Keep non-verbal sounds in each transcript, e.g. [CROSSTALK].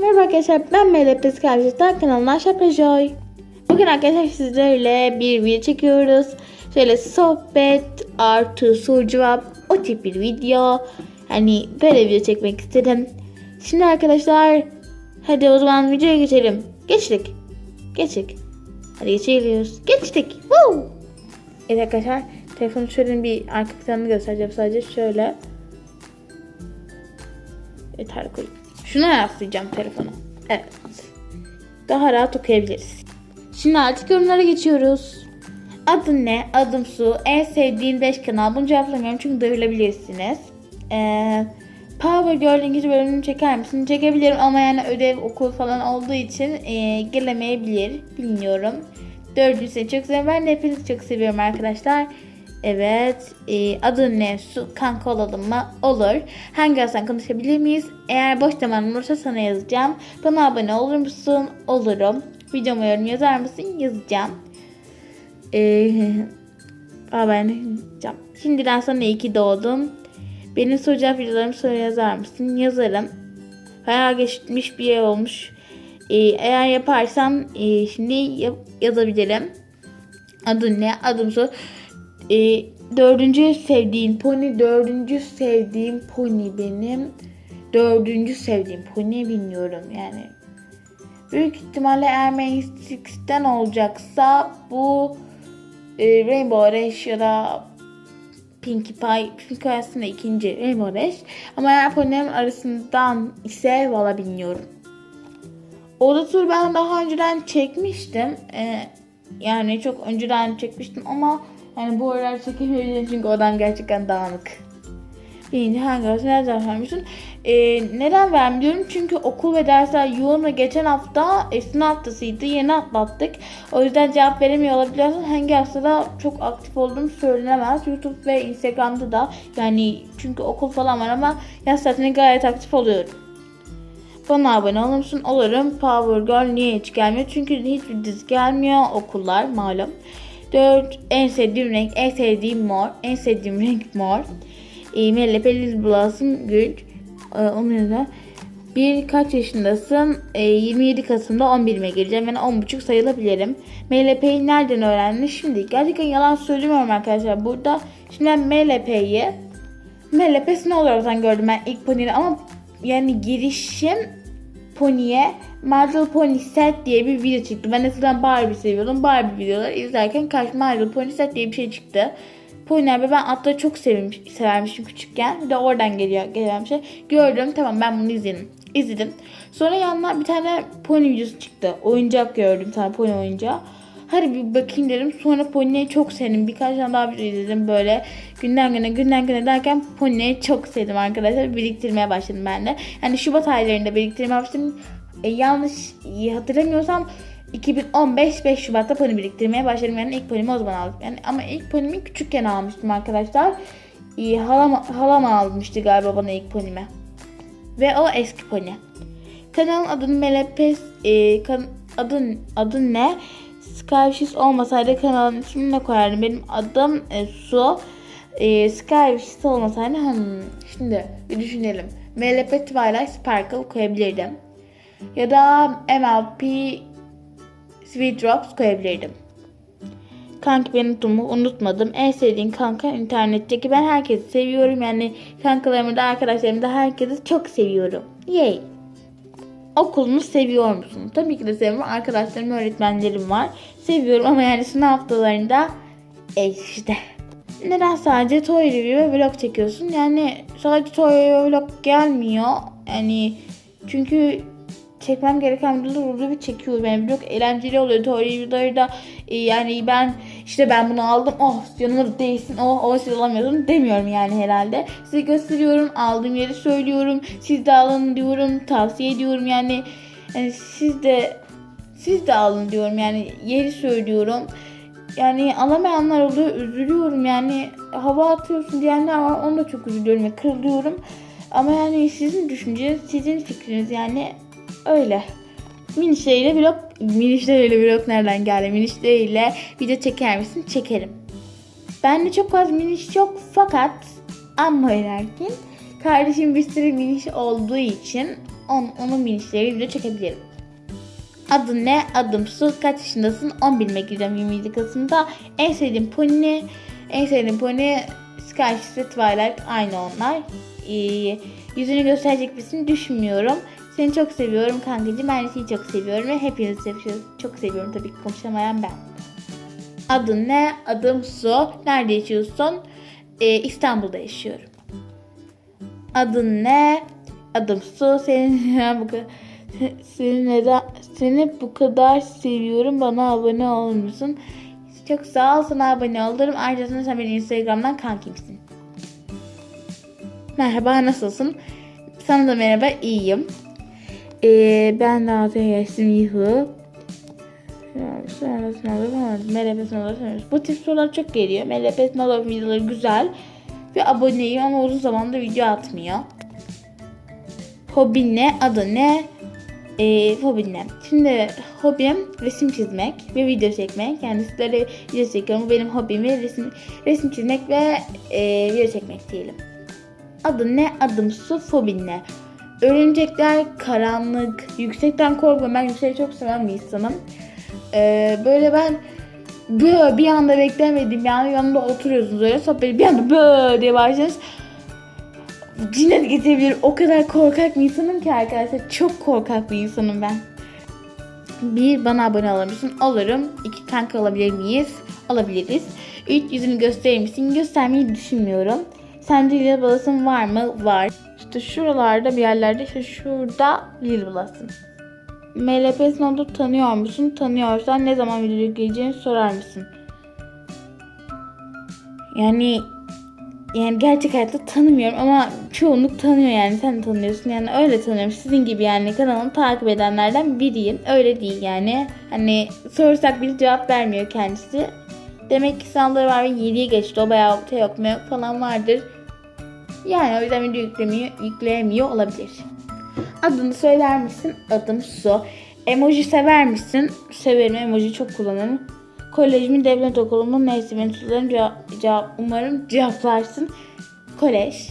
Merhaba arkadaşlar ben Melek Karşı'dan kanalına Şaprajoy. Bugün arkadaşlar sizlerle bir video çekiyoruz. Şöyle sohbet artı soru cevap o tip bir video. Hani böyle video çekmek istedim. Şimdi arkadaşlar hadi o zaman videoya geçelim. Geçtik. Geçtik. Hadi geçiyoruz. Geçtik. Woo! Evet arkadaşlar telefonu şöyle bir arka planını göstereceğim sadece şöyle. Yeter koyayım. Şuna yaslayacağım telefonu. Evet. Daha rahat okuyabiliriz. Şimdi artık yorumlara geçiyoruz. Adın ne? Adım Su. En sevdiğin 5 kanal. Bunu cevaplamıyorum çünkü duyurabilirsiniz. Ee, Power Girl İngilizce bölümünü çeker misin? Çekebilirim ama yani ödev okul falan olduğu için e, gelemeyebilir. Bilmiyorum. Dördüncüsü çok seviyorum. Ben de hepinizi çok seviyorum arkadaşlar. Evet. E, adın ne? Su kanka olalım mı? Olur. Hangi aslan konuşabilir miyiz? Eğer boş zaman olursa sana yazacağım. Bana abone olur musun? Olurum. Videoma yorum yazar mısın? Yazacağım. [LAUGHS] Aa ben yazacağım. Şimdiden sana iyi ki doğdum. Benim soracağım videolarımı sonra yazar mısın? Yazarım. Bayağı geçmiş bir yer olmuş. Ee, eğer yaparsam e, şimdi yap- yazabilirim. Adın ne? Adım su. Ee, dördüncü sevdiğim pony. Dördüncü sevdiğim pony benim. Dördüncü sevdiğim pony bilmiyorum yani. Büyük ihtimalle Six'ten olacaksa bu e, Rainbow Dash ya da Pinkie Pie. Pinkie Pie aslında ikinci Rainbow Dash. Ama eğer ponylerim arasından ise valla bilmiyorum. Oda tur ben daha önceden çekmiştim. Ee, yani çok önceden çekmiştim ama yani bu aralar çekemiyorum çünkü odam gerçekten dağınık. Birinci hangi arası neden vermiyorsun? Ee, neden vermiyorum? Çünkü okul ve dersler yoğun ve geçen hafta e, haftasıydı. Yeni atlattık. O yüzden cevap veremiyor olabilirsin. Hangi haftada çok aktif olduğum söylenemez. YouTube ve Instagram'da da yani çünkü okul falan var ama yaz tatiline gayet aktif oluyorum. Bana abone olur musun? Olurum. Power Girl niye hiç gelmiyor? Çünkü hiçbir dizi gelmiyor. Okullar malum. 4. En sevdiğim renk. En sevdiğim mor. En sevdiğim [LAUGHS] renk mor. E, Melle Pelin Blossom Gül. E, onun yanında bir kaç yaşındasın? E, 27 Kasım'da 11'ime gireceğim. Yani 10.5 sayılabilirim. MLP'yi nereden öğrendin? Şimdi gerçekten yalan söylemiyorum arkadaşlar. Burada şimdi ben MLP'yi MLP sınav olarak gördüm ben ilk pony'de ama yani girişim Pony'e My Pony Set diye bir video çıktı. Ben eskiden Barbie seviyordum. Barbie videoları izlerken karşıma My Pony Set diye bir şey çıktı. Pony'ler ve ben atları çok sevmiş, severmişim küçükken. Bir de oradan geliyor gelen bir şey. Gördüm tamam ben bunu izledim. İzledim. Sonra yanına bir tane pony videosu çıktı. Oyuncak gördüm tane pony oyuncağı. Hadi bir bakayım dedim. Sonra Pony'yi çok sevdim. Birkaç tane daha video izledim böyle. Günden güne günden güne derken Pony'yi çok sevdim arkadaşlar. Biriktirmeye başladım ben de. Yani Şubat aylarında biriktirmeye başladım. E, yanlış hatırlamıyorsam 2015 5 Şubat'ta pony biriktirmeye başladım. Yani ilk pony'mi o zaman aldım. Yani ama ilk pony'mi küçükken almıştım arkadaşlar. E, halam, halam almıştı galiba bana ilk pony'mi. Ve o eski pony. Kanalın adını Melepes e, kan, adın adın ne? Skyfishes olmasaydı kanalın ismini ne koyardım? Benim adım e, Su. E, Skyfishes olmasaydı hmm, şimdi bir düşünelim. MLP Twilight Sparkle koyabilirdim. Ya da MLP Sweet Drops koyabilirdim. Kanki beni unutma, unutmadım. En sevdiğin kanka internetteki. Ben herkesi seviyorum. Yani kankalarımı da arkadaşlarımı da herkesi çok seviyorum. Yay. Okulunu seviyor musun? Tabii ki de seviyorum. Arkadaşlarım, öğretmenlerim var. Seviyorum ama yani sınav haftalarında e işte. Neden sadece toy review ve vlog çekiyorsun? Yani sadece toy review ve vlog gelmiyor. Yani çünkü çekmem gereken videolar oluyor ve çekiyorum. Yani vlog eğlenceli oluyor. Toy review'ları da e, yani ben işte ben bunu aldım. Oh yanıma da değsin. Oh, oh siz alamıyorsun demiyorum yani herhalde. Size gösteriyorum. Aldığım yeri söylüyorum. Siz de alın diyorum. Tavsiye ediyorum yani. yani siz de siz de alın diyorum yani yeri söylüyorum. Yani alamayanlar oluyor üzülüyorum yani hava atıyorsun diyenler var onu da çok üzülüyorum ve kırılıyorum. Ama yani sizin düşünceniz sizin fikriniz yani öyle. Minişleriyle vlog, minişleriyle vlog nereden geldi? Minişleriyle video çeker misin? Çekerim. Ben de çok fazla miniş yok fakat ama lakin kardeşim bir sürü miniş olduğu için on, onun binişleri video çekebilirim. Adın ne? Adım Su. Kaç yaşındasın? 11'ime gireceğim 27 Kasım'da. En sevdiğim pony, en sevdiğim pony Sky Twilight aynı onlar. Ee, yüzünü gösterecek misin düşünmüyorum. Seni çok seviyorum kankacığım. Ben de seni çok seviyorum ve hepinizi. Çok seviyorum tabii ki konuşamayan ben. Adın ne? Adım Su. Nerede yaşıyorsun? Ee, İstanbul'da yaşıyorum. Adın ne? Adım Su. Senin neden bu [LAUGHS] seni neden seni bu kadar seviyorum. Bana abone olur musun? Çok sağ ol sana abone olurum. Ayrıca sen benim Instagram'dan kankimsin. Merhaba nasılsın? Sana da merhaba iyiyim. Ee, ben de altı yaşım. MLP sınavları soruyoruz. Bu tip sorular çok geliyor. MLP sınavları videoları güzel. Ve aboneyim ama uzun zamandır video atmıyor. Hobin ne? Adı ne? Ee, hobin ne? Şimdi hobim resim çizmek ve video çekmek. Yani sizlere video çekiyorum. Bu benim hobim ve resim, resim çizmek ve e, video çekmek diyelim. Adı ne? Adım su. Fobin ne? Örümcekler, karanlık, yüksekten korkmam. Ben yükseği çok seven bir insanım. Ee, böyle ben böyle bir anda beklemediğim bir anda yanında oturuyorsunuz öyle sohbet bir anda böyle diye başlıyorsunuz. Cinnet getirebilir. O kadar korkak bir insanım ki arkadaşlar. Çok korkak bir insanım ben. Bir bana abone olur musun? Olurum. İki kanka alabilir miyiz? Alabiliriz. Üç yüzünü gösterir misin? Göstermeyi düşünmüyorum. Sende lil balasın var mı? Var. İşte şuralarda bir yerlerde işte şurada lil balasın. MLP sınavda tanıyor musun? Tanıyorsan ne zaman video yükleyeceğini sorar mısın? Yani yani gerçek hayatta tanımıyorum ama çoğunluk tanıyor yani. Sen tanıyorsun. Yani öyle tanıyorum. Sizin gibi yani kanalımı takip edenlerden biriyim. Öyle değil yani. Hani sorsak bir cevap vermiyor kendisi. Demek ki sınavları var ve 7'ye geçti. O bayağı orta yok mu yok falan vardır yani o yüzden video yüklemiyor, yükleyemiyor olabilir adını söyler misin adım Su emoji sever misin severim emoji çok kullanırım Kolejimin devlet okulumun neyse mensularım cevap, cevap, umarım cevaplarsın. Kolej.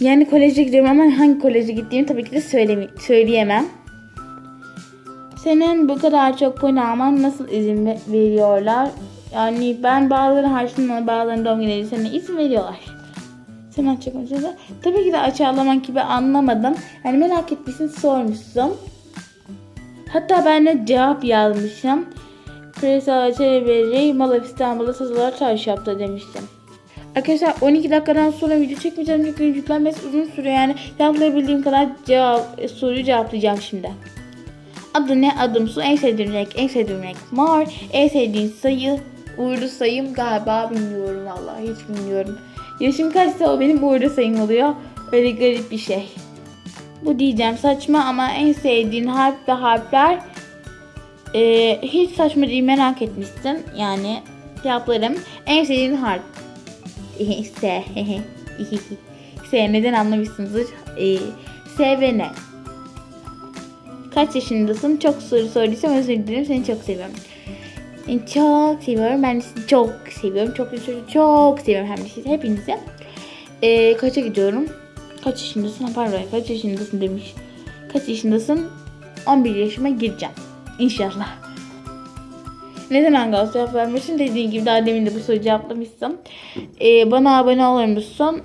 Yani koleje gidiyorum ama hangi koleje gittiğimi tabii ki de söyleme, söyleyemem. Senin bu kadar çok puan alman nasıl izin ve- veriyorlar? Yani ben bazıları harçlığına bazılarının doğum günleri sana izin veriyorlar. Açık mısın? Tabii ki de açıklamak gibi anlamadım. Yani merak etmişsin sormuşsun. Hatta ben de cevap yazmışım. Kırsal Çelebi'yi Malav İstanbul'da satılar çarş yaptı demiştim. Arkadaşlar 12 dakikadan sonra video çekmeyeceğim çünkü yüklenmesi uzun sürüyor yani cevaplayabildiğim kadar cevap, soruyu cevaplayacağım şimdi. Adı ne? Adım su. En sevdiğim renk. En sevdiğim renk mor. En sevdiğin sayı. Uğurlu sayım galiba bilmiyorum vallahi hiç bilmiyorum. Yaşım kaçsa o benim uğurlu sayım. Öyle garip bir şey. Bu diyeceğim saçma ama en sevdiğin harf ve harfler ee, hiç saçma değil merak etmişsin. Yani cevaplarım. En sevdiğin harf. S. [LAUGHS] S neden anlamışsınızdır. Ee, S ve ne? Kaç yaşındasın? Çok soru sorduysam özür dilerim. Seni çok seviyorum. Seni çok seviyorum. Ben de sizi çok seviyorum. Çok çok çok seviyorum hem de sizi. Hepinizi. Ee, kaça gidiyorum? Kaç yaşındasın? Pardon kaç yaşındasın demiş. Kaç yaşındasın? 11 yaşıma gireceğim. İnşallah. Neden hangi cevap vermişsin? Dediğin gibi daha demin de bu soruyu cevaplamışsın. Ee, bana abone olur musun?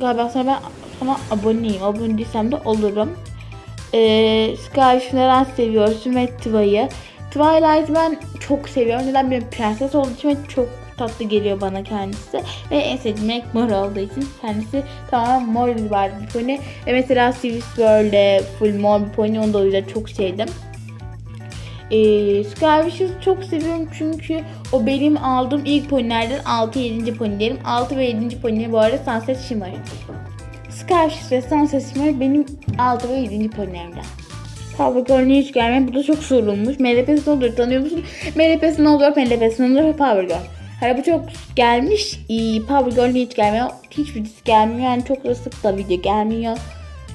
Galiba sana ben sana aboneyim. Abone değilsem de olurum. Ee, Sky neden seviyorsun ve Twilight. Twilight ben çok seviyorum. Neden bir prenses olduğu için çok tatlı geliyor bana kendisi. Ve en sevdiğim renk mor olduğu için kendisi tamamen mor bir bir pony. Ve mesela Swiss böyle full mor bir pony onu da o yüzden çok sevdim. Ee, Skywish'ı çok seviyorum çünkü o benim aldığım ilk ponilerden 6-7. ponilerim. 6 ve 7. ponilerim bu arada Sunset Shimmer. Skywish ve Sunset Shimmer benim 6 ve 7. ponilerimden. Power Girl'e hiç gelmiyor. Bu da çok sorulmuş. MLP'si ne olur tanıyor musun? MLP'si ne olur? MLP'si ne olur? Power Girl. Hani bu çok gelmiş. İyi, Power Girl'e hiç gelmiyor. Hiç videosu gelmiyor. Yani çok da sık da video gelmiyor.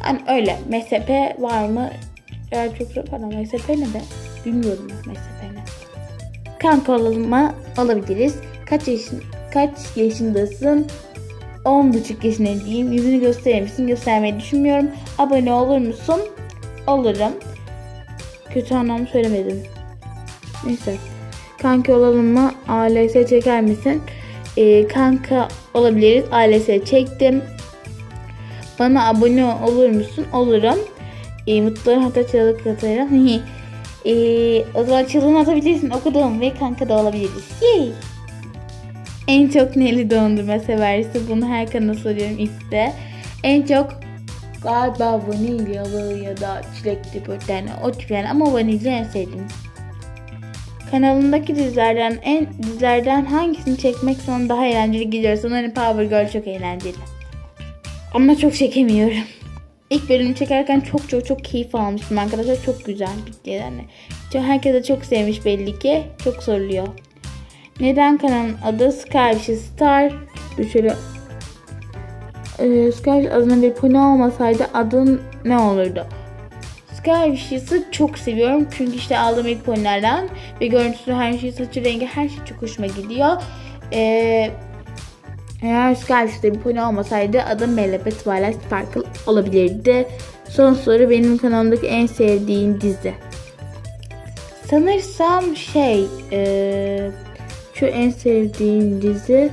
Yani öyle. MSP var mı? Yani çok pardon MSP ne de? Bilmiyorum MSP ne. Kanka olalım mı? Olabiliriz. Kaç yaşın kaç yaşındasın? 10 buçuk yaşındayım. Yüzünü gösterir? Göstermeyi düşünmüyorum. Abone olur musun? Olurum. Kötü anlamı söylemedim. Neyse. Kanka olalım mı? ALS çeker misin? Ee, kanka olabiliriz. ALS çektim. Bana abone olur musun? Olurum. Ee, mutlu hatta çığlık atarım. [LAUGHS] ee, o zaman çığlığını atabilirsin. Okudum ve kanka da olabiliriz. Yay. En çok neli dondurma seversin? Bunu her kanala soruyorum işte. En çok galiba vanilyalı ya da çilekli böyle yani o tür yani ama vanilya en sevdiğim. Kanalındaki dizilerden en dizilerden hangisini çekmek sana daha eğlenceli gidiyor? Sanırım Power Girl çok eğlenceli. Ama çok çekemiyorum. İlk bölümü çekerken çok çok çok keyif almıştım arkadaşlar. Çok güzel bir yani. Çok, herkes de çok sevmiş belli ki. Çok soruluyor. Neden kanalın adı Star? Bir şöyle ee, Skyfish adına bir pony olmasaydı adın ne olurdu? Skyfish'i çok seviyorum çünkü işte aldığım ilk ponylerden ve görüntüsü her şey saçı rengi her şey çok hoşuma gidiyor. Ee, eğer Skyfish'te bir pony olmasaydı adım Melebe Twilight Sparkle olabilirdi. Son soru benim kanalımdaki en sevdiğim dizi. Sanırsam şey ee, şu en sevdiğim dizi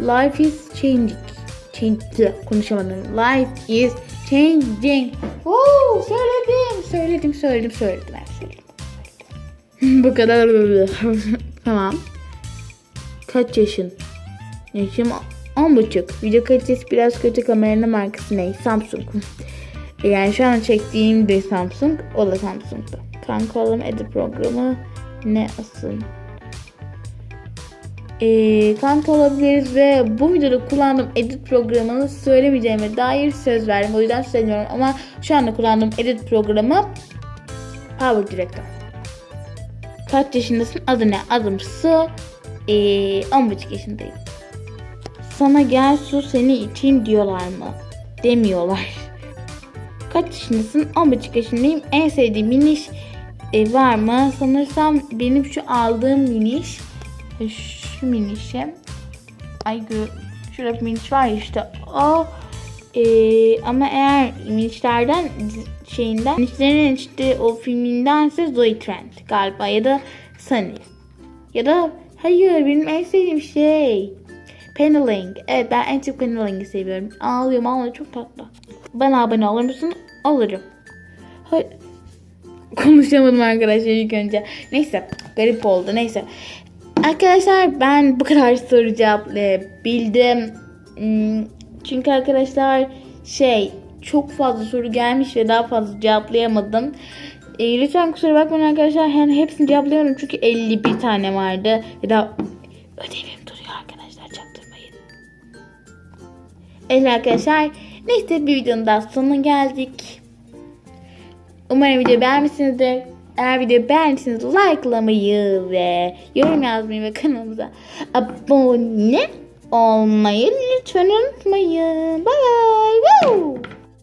Life is Changing. Change, konuşamadım. Life is Changing. Woo, söyledim. Söyledim, söyledim, söyledim. Söyledim. [LAUGHS] Bu kadar. [LAUGHS] tamam. Kaç yaşın? Yaşım 10 buçuk. Video kalitesi biraz kötü. Kameranın markası ne? Samsung. Yani şu an çektiğim bir Samsung. O da Samsung'da. Kanka oğlum edit programı ne asıl? Ee, kanka olabiliriz ve bu videoda kullandığım edit programını söylemeyeceğime dair söz verdim. O yüzden söylemiyorum ama şu anda kullandığım edit programı Power Director. Kaç yaşındasın? Adı ne? Adım Su. Ee, 10,5 yaşındayım. Sana gel su seni içeyim diyorlar mı? Demiyorlar. Kaç yaşındasın? 10,5 yaşındayım. En sevdiğim miniş e, var mı? Sanırsam benim şu aldığım miniş e, şu minişim. Ay gö şurada bir miniş var işte o. E, ama eğer minişlerden şeyinden minişlerin işte o filmindense Zoe Trent galiba ya da Sunny. Ya da hayır benim en sevdiğim şey. Paneling. Evet ben en çok Paneling'i seviyorum. Ağlıyorum ağlıyorum çok tatlı. Bana abone olur musun? Olurum. Hayır. Konuşamadım arkadaşlar ilk önce. Neyse garip oldu neyse. Arkadaşlar ben bu kadar soru cevaplayabildim. Hmm, Çünkü arkadaşlar şey çok fazla soru gelmiş ve daha fazla cevaplayamadım. E, lütfen kusura bakmayın arkadaşlar. Yani hepsini cevaplıyorum çünkü 51 tane vardı. Ve daha ödevim duruyor arkadaşlar çaktırmayın. Evet arkadaşlar. Neyse bir videonun daha sonuna geldik. Umarım videoyu beğenmişsinizdir. Eğer videoyu beğendiyseniz likelamayı ve yorum yazmayı ve kanalımıza abone olmayı lütfen unutmayın. Bye bye. Woo!